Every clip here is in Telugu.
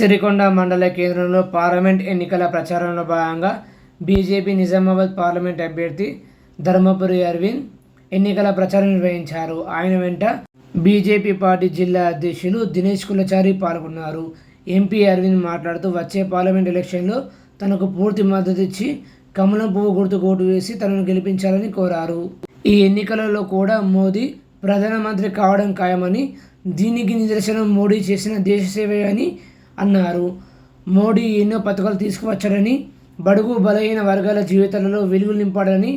సిరికొండ మండల కేంద్రంలో పార్లమెంట్ ఎన్నికల ప్రచారంలో భాగంగా బీజేపీ నిజామాబాద్ పార్లమెంట్ అభ్యర్థి ధర్మపురి అరవింద్ ఎన్నికల ప్రచారం నిర్వహించారు. ఆయన వెంట బీజేపీ పార్టీ జిల్లా అధ్యక్షులు దినేష్ కులచారి పాల్గొన్నారు. ఎంపీ అరవింద్ మాట్లాడుతూ వచ్చే పార్లమెంట్ ఎలక్షన్లో తనకు పూర్తి మద్దతు ఇచ్చి కమలం పువ్వు గుర్తు ఓటు వేసి తనను గెలిపించాలని కోరారు. ఈ ఎన్నికలలో కూడా మోదీ ప్రధానమంత్రి కావడం ఖాయమని దీనికి నిదర్శనం మోడీ చేసిన దేశ సేవే అని అన్నారు. మోడీ ఎన్నో పథకాలు తీసుకువచ్చాడని బడుగు బలహీన వర్గాల జీవితాలలో వెలుగులు నింపాడని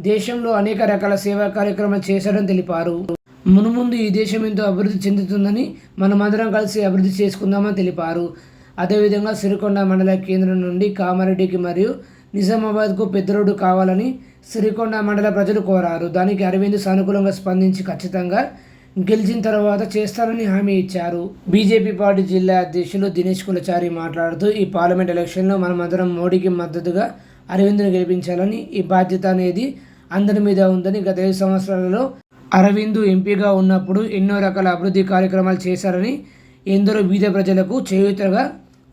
దేశంలో అనేక రకాల సేవా కార్యక్రమాలు చేశాడని తెలిపారు. మునుముందు ఈ దేశం ఎంతో అభివృద్ధి చెందుతుందని మనమందరం కలిసి అభివృద్ధి చేసుకుందామని తెలిపారు. అదేవిధంగా సిరికొండ మండల కేంద్రం నుండి కామారెడ్డికి మరియు నిజామాబాద్కు పెద్ద రోడ్డు కావాలని సిరికొండ మండల ప్రజలు కోరారు. దానికి అరవింద్ సానుకూలంగా స్పందించి ఖచ్చితంగా గెలిచిన తర్వాత చేస్తారని హామీ ఇచ్చారు. బీజేపీ పార్టీ జిల్లా అధ్యక్షులు దినేష్ కులచారి మాట్లాడుతూ ఈ పార్లమెంట్ ఎలక్షన్లో మనమందరం మోడీకి మద్దతుగా అరవింద్ను గెలిపించాలని ఈ బాధ్యత అనేది అందరి మీద ఉందని గత ఐదు సంవత్సరాలలో అరవింద్ ఎంపీగా ఉన్నప్పుడు ఎన్నో రకాల అభివృద్ధి కార్యక్రమాలు చేశారని ఎందరో బీద ప్రజలకు చేయూతగా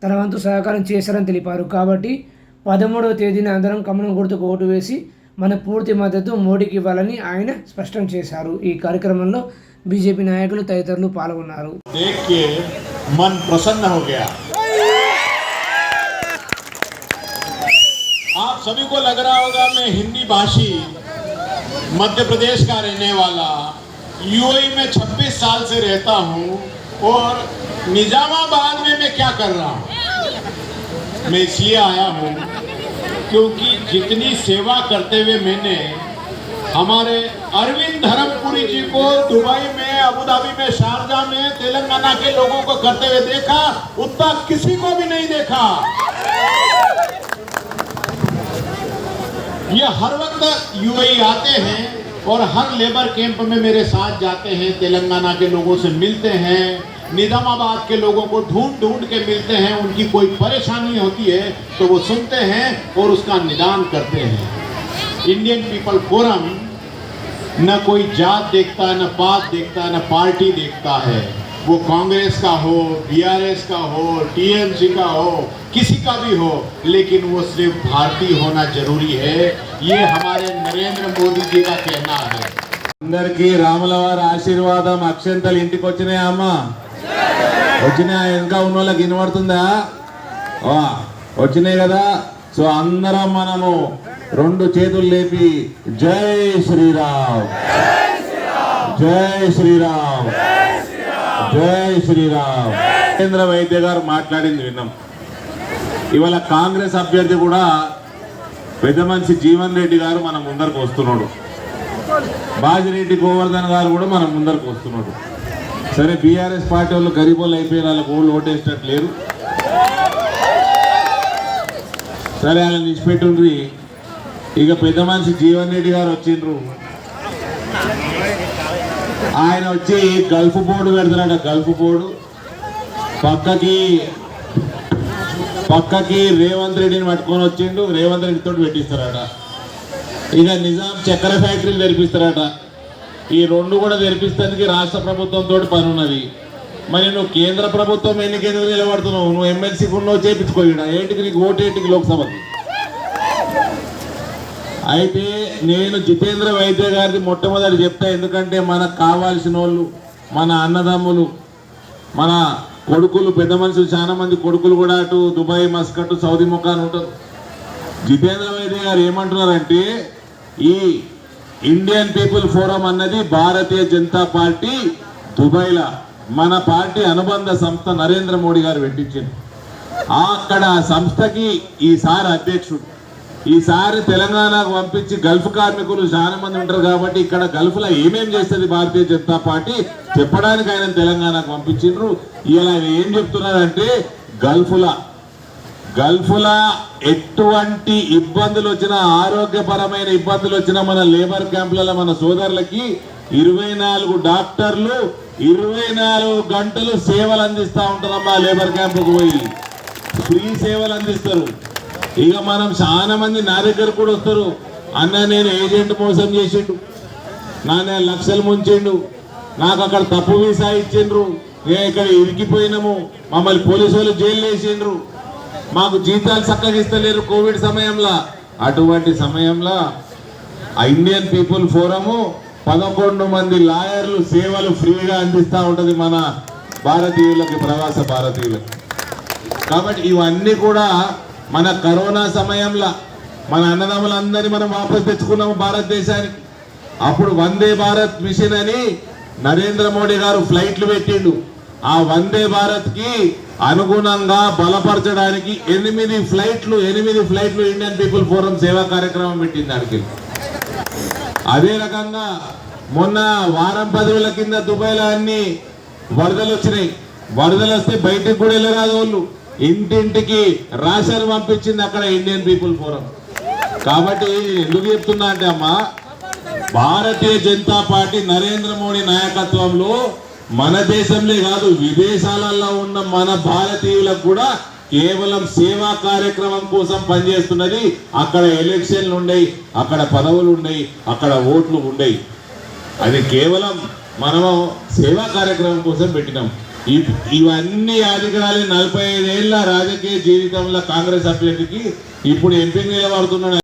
తన వంతు సహకారం చేశారని తెలిపారు. కాబట్టి పదమూడవ తేదీన అందరం కమలం గుర్తుకు ఓటు వేసి మన పూర్తి మద్దతు మోడీకి ఇవ్వాలని ఆయన స్పష్టం చేశారు. ఈ కార్యక్రమంలో బీజేపీ నాయకులు తదితరులు పాల్గొన్నారు देख के मन प्रसन्न हो गया आप सभी को लग रहा होगा मैं हिंदी भाषी मध्य प्रदेश का रहने वाला यूएई में 26 साल से रहता हूं और निजामाबाद में मैं क्या कर रहा हूं मैं इसलिए आया हूं क्योंकि जितनी सेवा करते हुए मैंने हमारे अरविंद धर्मपुरी जी को दुबई में, अबू धाबी में शारजा में, तेलंगाना के लोगों को करते हुए देखा, उतना किसी को भी नहीं देखा। ये हर वक्त यूएई आते हैं और हर लेबर कैंप में मेरे साथ जाते हैं, तेलंगाना के लोगों से मिलते हैं, निजामाबाद के लोगों को ढूंढ ढूंढ के मिलते हैं, उनकी कोई परेशानी होती है तो वो सुनते हैं और उसका निदान करते हैं। इंडियन पीपल फोरम न कोई जात देखता है न पात देखता है न पार्टी देखता है वो कांग्रेस का हो बीआरएस का हो टीएमसी का हो किसी का भी हो लेकिन वो सिर्फ भारतीय होना जरूरी है ये हमारे नरेंद्र मोदी जी का कहना है అందరికి రాముల వారి ఆశీర్వాదం అక్షంతలు ఇంటికి వచ్చినాయా అమ్మా వచ్చినాయా ఇంకా ఉన్న వాళ్ళకి వినబడుతుందా వా వచ్చినాయి కదా సో అందరం మనము రెండు చేతులు లేపి జై శ్రీరామ్. జై శ్రీరామ్. జై శ్రీరామ్. కేంద్ర వైద్య గారు మాట్లాడింది విన్నాం. ఇవాళ కాంగ్రెస్ అభ్యర్థి కూడా పెద్ద మనిషి జీవన్ రెడ్డి గారు మన ముందరకు వస్తున్నాడు. బాజిరెడ్డి గోవర్ధన్ గారు కూడా మన ముందరకు వస్తున్నాడు. సరే బీఆర్ఎస్ పార్టీ వాళ్ళు గరీబోళ్ళు అయిపోయిన వాళ్ళకు ఓళ్ళు ఓటేసినట్టు లేరు. సరే వాళ్ళని నిష్పెట్టుండ్రి ఇక పెద్ద మనిషి జీవన్ రెడ్డి గారు వచ్చిండ్రు. ఆయన వచ్చి గల్ఫ్ బోర్డు పెడతారట గల్ఫ్ బోర్డు. పక్కకి పక్కకి రేవంత్ రెడ్డిని పట్టుకొని వచ్చిండు. రేవంత్ రెడ్డితో పెట్టిస్తారట. ఇక నిజాం చక్కెర ఫ్యాక్టరీలు తెరిపిస్తారట. ఈ రెండు కూడా తెరిపిస్తానికి రాష్ట్ర ప్రభుత్వంతో పని ఉన్నది. మరి నువ్వు కేంద్ర ప్రభుత్వం ఎన్నికెందుకు నిలబడుతున్నావు? నువ్వు ఎమ్మెల్సీ ఉన్నావు చేపించుకోయినా ఏంటికి నీకు ఓటేటికి లోక్సభకి? అయితే నేను జితేంద్ర వైద్య గారిది మొట్టమొదటి చెప్తా ఎందుకంటే మనకు కావాల్సిన వాళ్ళు మన అన్నదమ్ములు మన కొడుకులు పెద్ద మనుషులు చాలా మంది కొడుకులు కూడా అటు దుబాయ్ మస్కట్ సౌదీ ముఖాన్ ఉంటారు. జితేంద్ర వైద్య గారు ఏమంటున్నారంటే ఈ ఇండియన్ పీపుల్ ఫోరం అన్నది భారతీయ జనతా పార్టీ దుబాయ్లా మన పార్టీ అనుబంధ సంస్థ నరేంద్ర మోడీ గారు పెట్టించింది అక్కడ ఆ సంస్థకి ఈసారి అధ్యక్షుడు. ఈసారి తెలంగాణకు పంపించి గల్ఫ్ కార్మికులు చాలా మంది ఉంటారు కాబట్టి ఇక్కడ గల్ఫ్లో ఏమేం చేస్తుంది భారతీయ జనతా పార్టీ చెప్పడానికి ఆయన తెలంగాణకు పంపించిండ్రు. ఇలా ఏం చెప్తున్నారంటే గల్ఫ్లా గల్ఫ్లా ఎటువంటి ఇబ్బందులు వచ్చినా ఆరోగ్యపరమైన ఇబ్బందులు వచ్చినా మన లేబర్ క్యాంపులలో మన సోదరులకి ఇరవై నాలుగు డాక్టర్లు ఇరవై నాలుగు గంటలు సేవలు అందిస్తూ ఉంటారమ్మా లేబర్ క్యాంపుకు పోయి. ఫ్రీ సేవలు అందిస్తారు. ఇక మనం చాలా మంది నా దగ్గర కూడా వస్తారు. అన్న నేను ఏజెంట్ మోసం చేసిండు. నా నేను లక్షలు ముంచిండు. నాకు అక్కడ తప్పు వీసా ఇచ్చిండ్రు. ఏ ఇక్కడ ఇరికిపోయినాము. మమ్మల్ని పోలీసు వాళ్ళు జైలు వేసిండ్రు. మాకు జీతాలు చక్కగా ఇస్తలేరు కోవిడ్ సమయంలో. అటువంటి సమయంలో ఆ ఇండియన్ పీపుల్ ఫోరము పదకొండు మంది లాయర్లు సేవలు ఫ్రీగా అందిస్తూ ఉంటుంది మన భారతీయులకి ప్రవాస భారతీయులకి. కాబట్టి ఇవన్నీ కూడా మన కరోనా సమయంలో మన అన్నదమ్ములందరినీ మనం వాపస్ తెచ్చుకున్నాము భారతదేశానికి. అప్పుడు వందే భారత్ మిషన్ అని నరేంద్ర మోడీ గారు ఫ్లైట్లు పెట్టిండు. ఆ వందే భారత్కి అనుగుణంగా బలపరచడానికి ఎనిమిది ఫ్లైట్లు ఎనిమిది ఫ్లైట్లు ఇండియన్ పీపుల్ ఫోరం సేవా కార్యక్రమం పెట్టింది దానికి అదే రకంగా మొన్న వారం పదవుల కింద దుబాయ్లో అన్ని వరదలు వచ్చినాయి. వరదలు వస్తే బయటికి కూడా వెళ్ళరాదు వాళ్ళు. ఇంటింటికి రాషన్ పంపించింది అక్కడ ఇండియన్ పీపుల్ ఫోరం కాబట్టి ఎందుకు చెప్తున్నా అంటే అమ్మా భారతీయ జనతా పార్టీ నరేంద్ర మోడీ నాయకత్వంలో మన దేశంలో కాదు విదేశాలలో ఉన్న మన భారతీయులకు కూడా కేవలం సేవా కార్యక్రమం కోసం పనిచేస్తున్నది. అక్కడ ఎలక్షన్లు ఉండయి అక్కడ పదవులు ఉండయి అక్కడ ఓట్లు ఉండయి. అది కేవలం మనము సేవా కార్యక్రమం కోసం పెట్టినాం. ఇవన్నీ అధికారాలు నలభై ఐదేళ్ళ రాజకీయ జీవితంలో కాంగ్రెస్ అభ్యర్థికి ఇప్పుడు ఎంపీ నిలబడుతున్నాడు.